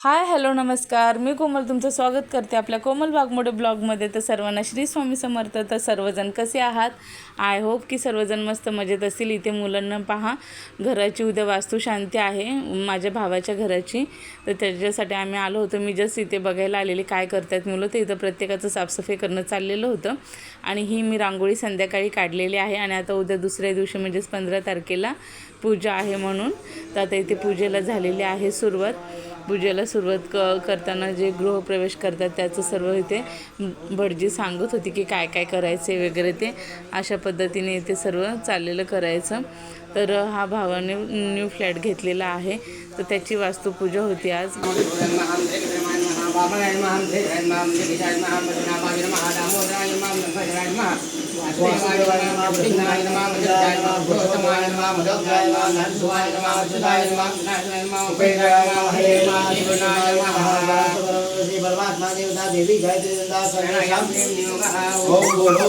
Hi hello नमस्कार. मी कोमल तुमचं स्वागत करते आपल्या कोमल वाघमोडे ब्लॉगमध्ये. तर सर्वांना श्री स्वामी समर्थ. तर सर्वजण कसे आहात? आय होप की सर्वजण मस्त मजेत असतील. इथे मुलांना पहा घराची उद्या वास्तुशांती आहे माझ्या भावाच्या घराची. तर त्याच्यासाठी आम्ही आलो होतो. मी जस्ट इथे बघायला आलेली. काय करतात मुलं? तर इथं प्रत्येकाचं साफसफाई करणं चाललेलं होतं. आणि ही मी रांगोळी संध्याकाळी काढलेली आहे. आणि आता उद्या दुसऱ्या दिवशी म्हणजेच पंधरा तारखेला पूजा आहे म्हणून. तर आता इथे पूजेला झालेली आहे सुरुवात. पूजेला सुरुवात क करताना जे गृहप्रवेश करतात त्याचं सर्व इथे भटजी सांगत होती की काय काय करायचे वगैरे ते अशा पद्धतीने इथे सर्व चाललेलं करायचं तर हा भावाने न्यू फ्लॅट घेतलेला आहे तर त्याची वास्तुपूजा होती आज परमात्मा देवता देवी जय देवता ओम बोलो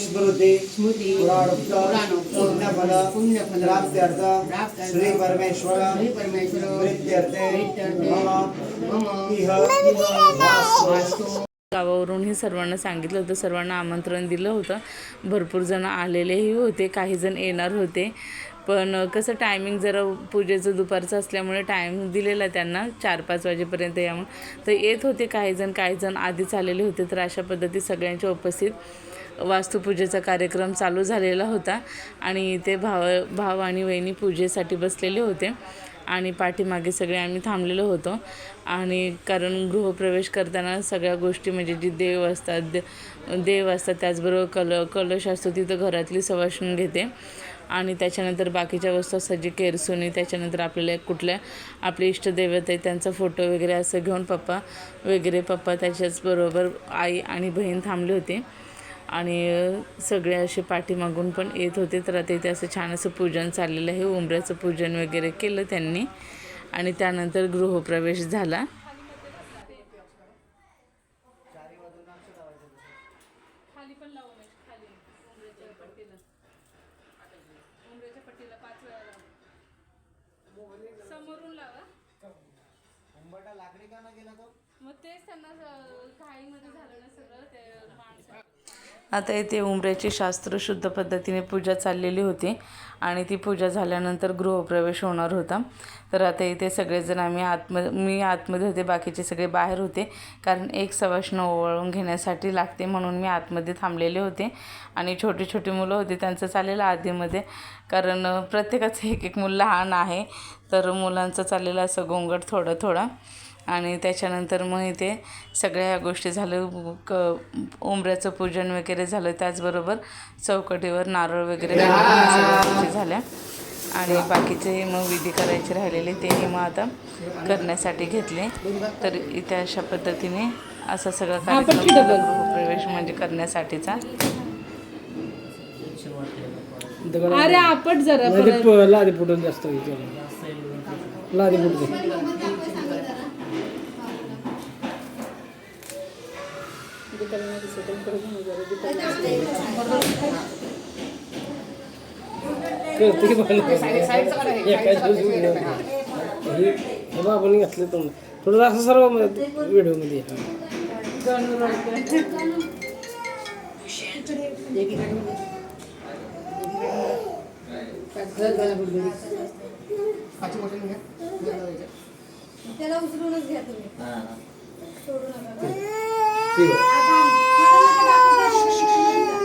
स्मृती स्मृती पुण्यफल पुण्यफल प्राप्त्यर्थ श्री परमेश्वर श्री परमेश्वर प्रीत्यर्थे प्रीत्यर्थे मम मम. इह वास्तु गावावरूनही सर्वांना सांगितलं होतं सर्वांना आमंत्रण दिलं होतं. भरपूर जण आलेलेही होते काही जण येणार होते. पण कसं टायमिंग जरा पूजेचं दुपारचं असल्यामुळे टाईम दिलेला त्यांना चार पाच वाजेपर्यंत या म्हणून तर येत होते काही जण काही जण आधीच आलेले होते तर अशा पद्धतीत सगळ्यांच्या उपस्थित वास्तुपूजेचा कार्यक्रम चालू झालेला होता आणि ते भाव भाव आणि वहिनी पूजेसाठी बसलेले होते आणि पाठीमागे सगळे आम्ही थांबलेलो होतो. आणि कारण गृहप्रवेश करताना सगळ्या गोष्टी म्हणजे जी देव असतात दे देव असतात त्याचबरोबर कल कलश असतो तिथं घरातली सवासण घेते. आणि त्याच्यानंतर बाकीच्या वस्तू असतात जी केरसुनी त्याच्यानंतर आपल्याला कुठल्या आपले इष्टदैवत आहे त्यांचा फोटो वगैरे असं घेऊन पप्पा वगैरे पप्पा त्याच्याचबरोबर आई आणि बहीण थांबली होती. आणि सगळे असे पाठीमागून पण येत होते. तर आता इथे असं छान असं पूजन चाललेलं आहे. उंबऱ्याचं पूजन वगैरे केलं त्यांनी. आणि त्यानंतर गृहप्रवेश झाला. लावू लावा. मग तेच त्यांना घाईमध्ये झालं ना सगळं ते माणसं. आता इथे उमऱ्याची शास्त्र शुद्ध पद्धतीने पूजा चाललेली होती आणि ती पूजा झाल्यानंतर गृहप्रवेश होणार होता. तर आता इथे सगळेजण आम्ही आतम मी आतमध्ये होते बाकीचे सगळे बाहेर होते. कारण एक सवाष्ण ओवाळून घेण्यासाठी लागते म्हणून मी आतमध्ये थांबलेले होते. आणि छोटी छोटी मुलं होती त्यांचं चाललेलं आधीमध्ये. कारण प्रत्येकाचं एक एक मुलं लहान आहे तर मुलांचं चाललेलं असं गोंगट थोडं थोडं. आणि त्याच्यानंतर मग इथे सगळ्या ह्या गोष्टी झालं क उंबऱ्याचं पूजन वगैरे झालं. त्याचबरोबर चौकटीवर नारळ वगैरे गोष्टी झाल्या. आणि बाकीचे मग विधी करायचे राहिलेले तेही मग आता करण्यासाठी घेतले. तर इथे अशा पद्धतीने असा सगळा कार्यक्रम झाला गृहप्रवेश म्हणजे करण्यासाठीचा. अरे आपट जरा लादी फुटून जास्त लादी फुटते करते हे हे आपण घातलं पण थोडं असं सर्व व्हिडिओमध्ये त्याला उचलूनच घ्या तुम्ही आता माझं ओळखताना काढायला झालं बाबू झालं त्यांच्या डोक्यावर याचं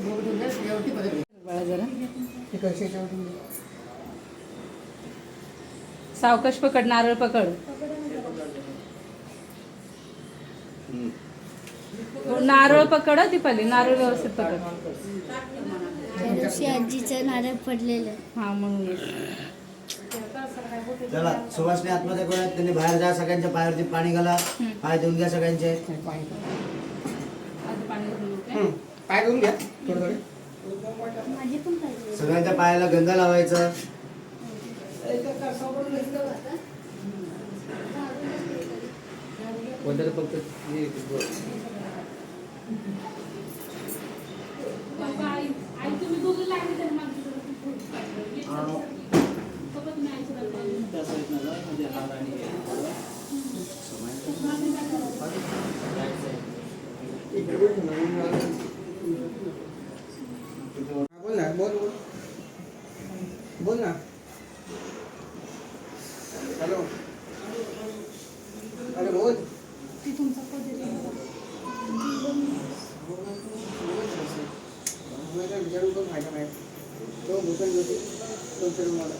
बोट ठेवलं यावरती पदर बाळा जरा. ते कळशी याच्यावरती सावकाश पकड नारळ पकड. नारळ पकड हं दीपाली नारळ व्यवस्थित पकड. आजीचं नारळ पडलेलं. हा म्हणून चला सुभाषने आतमध्ये कोण आहेत त्यांनी बाहेर जा सगळ्यांच्या पायावरती पाणी घाला पाय धुवून घ्या सगळ्यांचे. पाय धुवून घ्या सगळ्यांच्या पायाला गंगा लावायचं. हा, बोल ना बोल बोल. बोल ना हॅलो अरे बोल मला काय विचारून पण फायदा नाही तो भूषण जोशी तो विचारून मला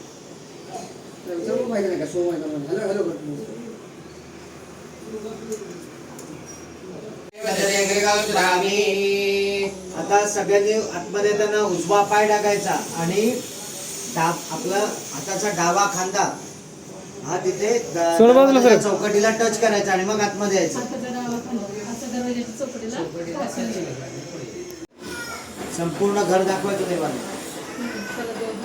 त्याला विचारून फायदा नाही का सो माहिती म्हणून हॅलो हॅलो करतो आता सगळ्यांनी आतमध्ये येताना उजवा पाय टाकायचा आणि डाब आपला हाताचा डावा खांदा हा तिथे द- सोड बाजूला दरवाजाच्या सर. चौकटीला टच करायचा आणि मग आतमध्ये यायचं. संपूर्ण घर दाखवायचं देवाला चला दोन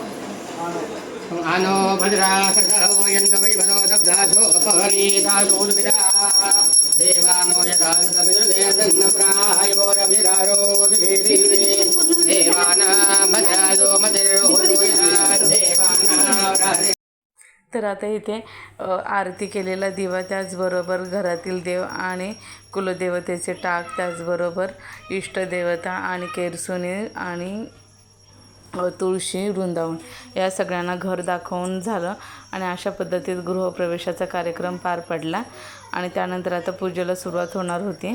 हात. आनो भद्रा सर्गोयन्त वैवदो दब्धासो अपहरीतासोद्विदा देवानो देवानां देवानां तर आता इथे आरती केलेला दिवा त्याचबरोबर घरातील देव आणि कुलदेवतेचे टाक त्याचबरोबर इष्टदेवता आणि केरसुनी आणि तुळशी वृंदावन. या सगळ्यांना घर दाखवून झालं आणि अशा पद्धतीत गृहप्रवेशाचा कार्यक्रम पार पडला. आणि त्यानंतर आता पूजेला सुरुवात होणार होती.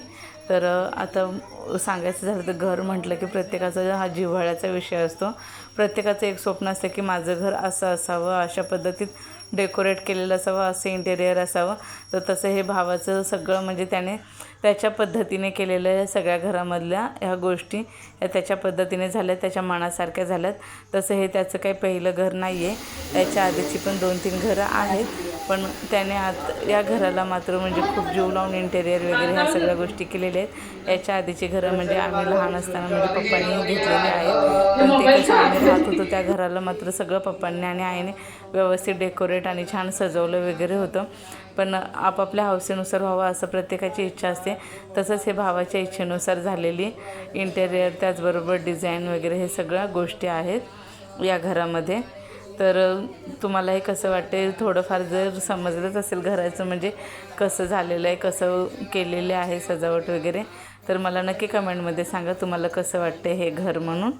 तर आता सांगायचं झालं तर घर म्हटलं की प्रत्येकाचा हा जिव्हाळ्याचा विषय असतो. प्रत्येकाचं एक स्वप्न असतं की माझं घर असं असावं अशा पद्धतीत डेकोरेट केलेलं असावं असं इंटेरियर असावं. तर तसं हे भावाचं सगळं म्हणजे त्याने त्याच्या पद्धतीने केलेलं या सगळ्या घरामधल्या ह्या गोष्टी ह्या त्याच्या पद्धतीने झाल्या त्याच्या मनासारख्या झाल्यात. तसं हे त्याचं काही पहिलं घर नाही आहे त्याच्या आधीची पण दोन तीन घरं आहेत. पण त्याने आत या घराला मात्र म्हणजे खूप जीव लावून इंटेरियर वगैरे ह्या सगळ्या गोष्टी केलेल्या आहेत. याच्या आधीची घरं म्हणजे आम्ही लहान असताना म्हणजे पप्पांनी घेतलेली आहेत. पण ते कसं आम्ही राहत होतो त्या घराला मात्र सगळं पप्पांनी आणि आईने व्यवस्थित डेकोरेट आणि छान सजवलं वगैरे होतं. पण आपापल्या हौसेनुसार व्हावं असं प्रत्येकाची इच्छा असते. तसंच हे भावाच्या इच्छेनुसार झालेली इंटेरियर त्याचबरोबर डिझाईन वगैरे हे सगळ्या गोष्टी आहेत या घरामध्ये. तर तुम्हाला हे कसं वाटते थोडंफार जर समजलंच असेल घराचं म्हणजे कसं झालेलं आहे कसं केलेले आहे सजावट वगैरे तर मला नक्की कमेंटमध्ये सांगा तुम्हाला कसं वाटते हे घर म्हणून.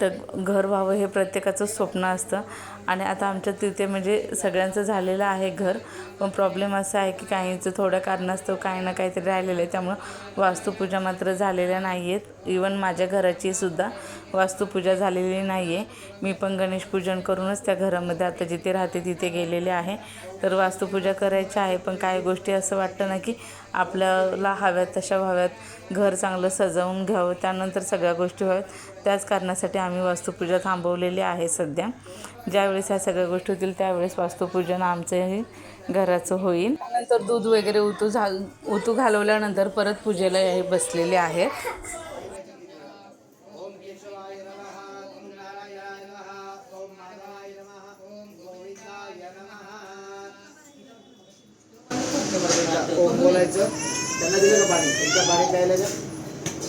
तर घर व्हावं हे प्रत्येकाचं स्वप्न असतं. आणि आता आमच्या तिथे म्हणजे सगळ्यांचं झालेलं आहे घर. पण प्रॉब्लेम असा आहे की काहींचं थोड्या कारणास्तव काही ना काहीतरी राहिलेलं आहे. त्यामुळं वास्तुपूजा मात्र झालेल्या नाही आहेत इवन माझ्या घराची सुद्धा वास्तुपूजा झालेली नाही आहे मी पण गणेश पूजन करूनच त्या घरामध्ये आता जिथे राहते तिथे गेलेले आहे. तर वास्तुपूजा करायची आहे पण काही गोष्टी असं वाटतं ना की आपल्याला हव्यात तशा व्हाव्यात. घर चांगलं सजवून घ्यावं त्यानंतर सगळ्या गोष्टी व्हाव्यात. त्याच कारणासाठी आम्ही वास्तुपूजा थांबवलेली आहे सध्या. ज्यावेळेस ह्या सगळ्या गोष्टी होतील त्यावेळेस वास्तुपूजन आमचंही घराचं होईल. नंतर दूध वगैरे उतू झा उतू घालवल्यानंतर परत पूजेला हे बसलेले आहेत. बोलायचं त्यांना दिलं का पाणी? एकदा पाणी प्यायला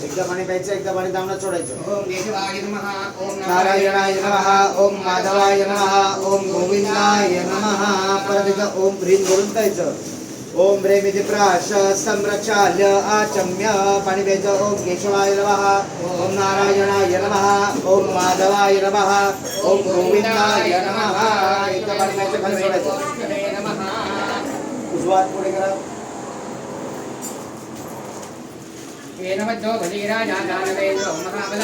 एकदा पाणी प्यायचं एकदा पाणी दामनात सोडायचं. ओम केशवाय नमः ओम नारायणाय नमः ओम माधवाय नमः ओम गोविंदाय नमः परत एकदा ओम ह्रीम बोलून प्यायचं. ओम इति प्राश संरक्षाल्य आचम्य पाणी प्यायचं ओम केशवाय नमः ओम नारायणाय नमः ओम माधवाय नमः ओम गोविंदाय नमः एकदा पाणी प्यायचं खाली सोडायचं. सुरुवात हात पुढे करा. వేణవద్దో బలిగిరాజా దానవేంద్రో మహాబల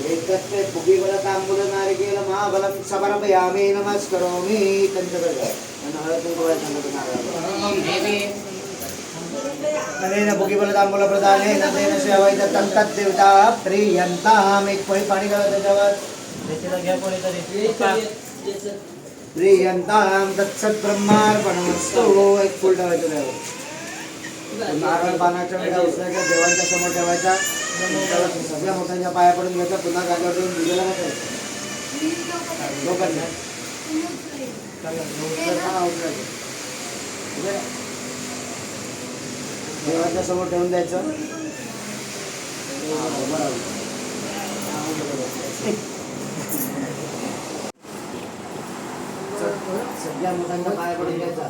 स्मिनाष्टारद्य कुलसमी कुलदेवताभ्यो नमः त्या नारळावरती पहिल्या अक्षरावर एकत्रे फुगीबल तांबूल नारिकेल महाबलं समर्पयामि नमस्करोमि त्यांच्याकडे जा. आणि हळद कुंकू वाढ सांगतो नारळावर. ॐ देवी अनेन भुगिबल तांबूल प्रदानेन तेन सेवैत तत्तद्देवता प्रियंताम एक पळी पाणी घाला त्याच्यावर त्याच्याला घ्या कोणीतरी प्रियंताम तत्सत ब्रह्मार्पणमस्तु एक फुल ठेवायचं त्यावर नारळ पानाच्या वेळेला देवांच्या समोर ठेवायचा सगळ्या मोठ्यांच्या पाया पडून घ्यायचा पुन्हा जागेवर देऊन दिलेला लोकांना देवाच्या समोर ठेवून द्यायचं. सगळ्या मोठ्यांच्या पाया पडून घ्यायचा.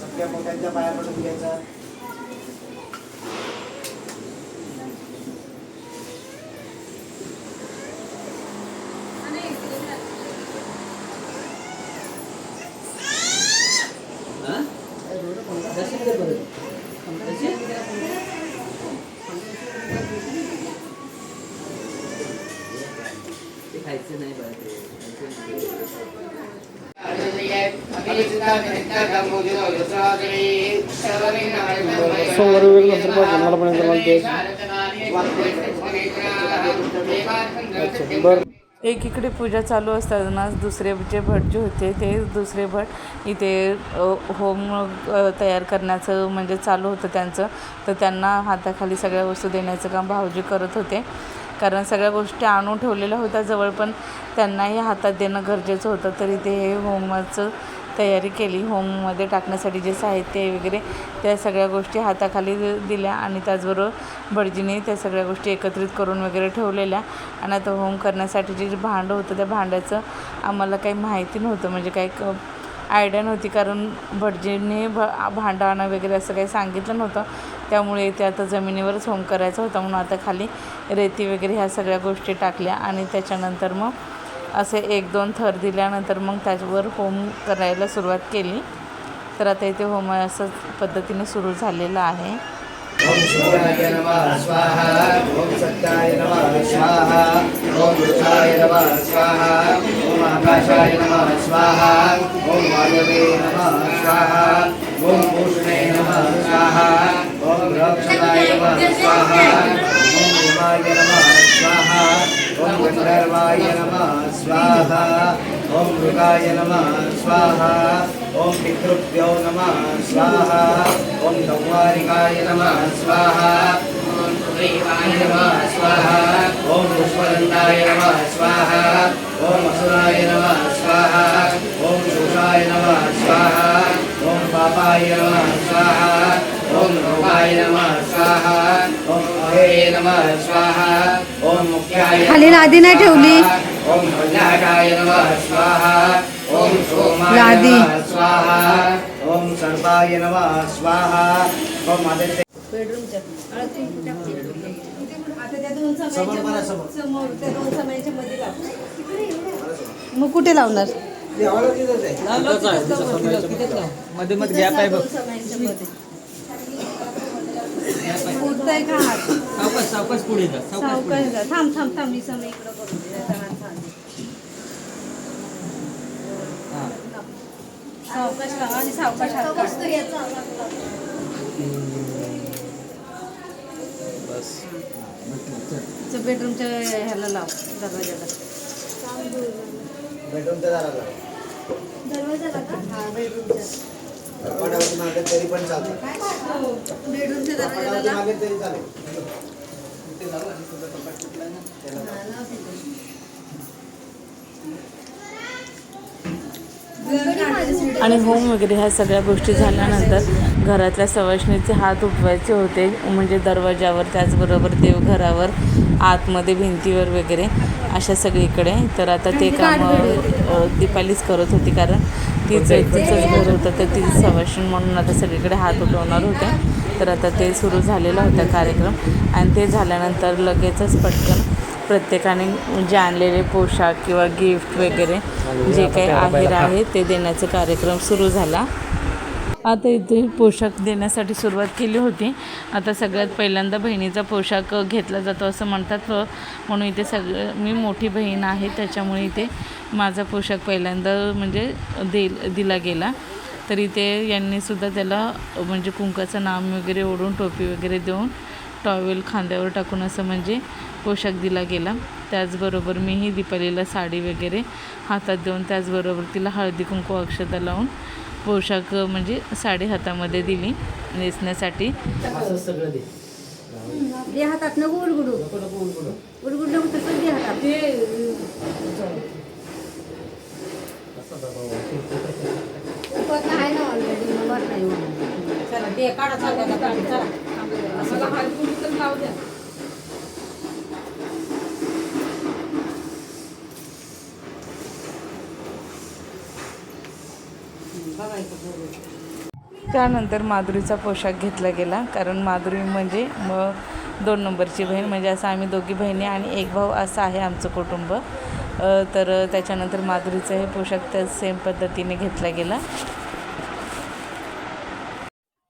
सगळ्या मोठ्यांच्या पाया पडून घ्यायचा. सोमवारी नंतर बरं एकीकडे पूजा चालू असतानाच दुसरे जे भट जे होते ते दुसरे भट इथे होम तयार करण्याचं म्हणजे चालू होतं त्यांचं. तर त्यांना हाताखाली सगळ्या वस्तू देण्याचं काम भाऊजी करत होते. कारण सगळ्या गोष्टी आणून ठेवलेल्या होत्या. जवळ पण त्यांनाही हातात देणं गरजेचं होतं. तरी ते हे होमचं तयारी केली. होममध्ये टाकण्यासाठी जे साहित्य वगैरे त्या सगळ्या गोष्टी हाताखाली दि- दिल्या आणि त्याचबरोबर भटजीने त्या सगळ्या गोष्टी एकत्रित करून वगैरे ठेवलेल्या. आणि आता होम करण्यासाठी जे भांडं होतं त्या भांड्याचं आम्हाला काही माहिती नव्हतं. म्हणजे काही क आयडिया नव्हती. कारण भटजीने भ भांडं आणा वगैरे असं काही सांगितलं नव्हतं. त्यामुळे ते आता जमिनीवरच होम करायचा होता म्हणून आता खाली रेती वगैरे ह्या सगळ्या गोष्टी टाकल्या आणि त्याच्यानंतर मग असे एक दोन थर दिल्यानंतर मग त्याच्यावर होम करायला सुरुवात केली. तर आता इथे होम असं पद्धतीने सुरू झालेलं आहे. ओम नमः स्वाहा. ओम सत्याय नमः स्वाहा. ओम नमः स्वाहा. ओम आकाशाय नमः स्वाहा. ओम वायवे नमः स्वाहा. ओम भूषणे नमः स्वाहा. ओम रक्षकाय नमः स्वाहा ओम भीमाय नमः स्वाहा ओम गंधर्वाय नमः स्वाहा ओम मृगाय नमः स्वाहा ओम पितृभ्यो नमः स्वाहा ओम दौवारिकाय नमः स्वाहा ॐ सुग्रीवाय नमः स्वाहा ओम पुष्पदंताय नमः स्वाहा ओम असुराय नमः स्वाहा ओम शोषाय नमः स्वाहा ओम पापाय नमः स्वाहा ओम रोगाय नमः स्वाहा ओम अहे नमः स्वाहा ओम मुख्याय खाली लादी नाही ठेवली. ओम कल्याणाय नमः स्वाहा ओम सोमाय लादी. नमः स्वाहा ओम सर्वाय नमः स्वाहा ओम आदित्य आता त्या दोन समोर बघा, समोर. समोर त्या दोन समयाच्या मध्ये लाव मग कुठे लावणार? देवाला तिथंच आहे. मध्ये मध्ये गॅप आहे बघ. का? हात सावकाश सावकाश पुढे जा सावकाश पुढे सावकाश जा. थांब थांब थांब. मी समय इकडं दे. हा. सावकाश लावा आणि सावकाश हात काढ. बस. तिचं बेडरूमच्या ह्याला लाव दरवाजाला. बेडरूमच्या दाराला हा बेडरूमच्या. कपाटावरती मागे तरी पण चालतं. बेडरूमच्या दरवाजाला कपाटावरती लाव मागे तरी चालेल. आणि होम वगैरे ह्या सगळ्या गोष्टी झाल्यानंतर घरातल्या सवाशणीचे हात उठवायचे होते. म्हणजे दरवाजावर त्याचबरोबर देवघरावर आतमध्ये भिंतीवर वगैरे अशा सगळीकडे. तर आता ते काम अ, दीपालीच करत होती कारण तीच तिचंच घर होतं तर ती सवाशण म्हणून आता सगळीकडे हात उठवणार होते. तर आता ते सुरू झालेला होता कार्यक्रम. आणि ते झाल्यानंतर लगेचच पटकन प्रत्येकाने जे आणलेले पोशाख किंवा गिफ्ट वगैरे जे काही आहेर आहे ते देण्याचा कार्यक्रम सुरू झाला. आता इथे पोशाख देण्यासाठी सुरुवात केली होती. आता सगळ्यात पहिल्यांदा बहिणीचा पोशाख घेतला जातो असं म्हणतात. म्हणून इथे सगळं मी मोठी बहीण आहे त्याच्यामुळे इथे माझा पोशाख पहिल्यांदा म्हणजे दे दिला गेला. तर इथे यांनीसुद्धा त्याला म्हणजे कुंकाचं नाम वगैरे ओढून टोपी वगैरे देऊन टॉवेल खांद्यावर टाकून असं म्हणजे पोशाख दिला गेला. त्याचबरोबर मीही दीपालीला साडी वगैरे हातात देऊन त्याचबरोबर तिला हळदी कुंकू अक्षता लावून पोशाख म्हणजे साडी हातामध्ये दिली नेसण्यासाठी. असं सगळं दे. दे हातात नको उडगुडू. उडगुड. नको तसंच दे हातात. उपत आहे ना ऑलरेडी मग नाही म्हणून. चला दे काढा चालू चला मला हळदी कुंकू तर लावू द्या त्यानंतर माधुरीचा पोशाख घेतला गेला. कारण माधुरी म्हणजे मग दोन नंबरची बहीण. म्हणजे असं आम्ही दोघी बहिणी आणि एक भाऊ असं आहे आमचं कुटुंब. तर त्याच्यानंतर माधुरीचा हे पोशाख त्या सेम पद्धतीने घेतला गेला.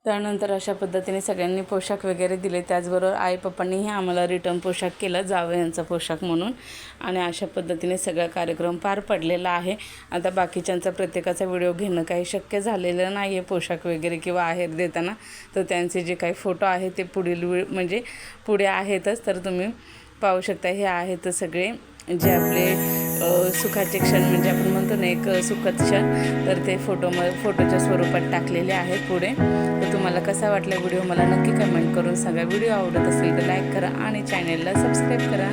त्यानंतर अशा पद्धतीने सगळ्यांनी पोशाख वगैरे दिले. त्याचबरोबर आई पप्पांनीही आम्हाला रिटर्न पोशाख केला जावं यांचा पोशाख म्हणून. आणि अशा पद्धतीने सगळा कार्यक्रम पार पडलेला आहे. आता बाकीच्यांचा प्रत्येकाचा व्हिडिओ घेणं काही शक्य झालेलं नाही आहे पोशाख वगैरे किंवा आहेर देताना. तर त्यांचे जे काही फोटो आहे ते पुढील वे म्हणजे पुढे आहेतच. तर तुम्ही पाहू शकता हे आहेत सगळे जे आपले सुखाचे क्षण. म्हणजे आपण म्हणतो ना एक सुखद क्षण. तर ते फोटो म फोटोच्या स्वरूपात टाकलेले आहेत पुढे. तुम्हाला कसा वाटला व्हिडिओ मला नक्की कमेंट करून सांगा. व्हिडिओ आवडत असेल तर लाईक करा आणि चॅनेलला सबस्क्राईब करा.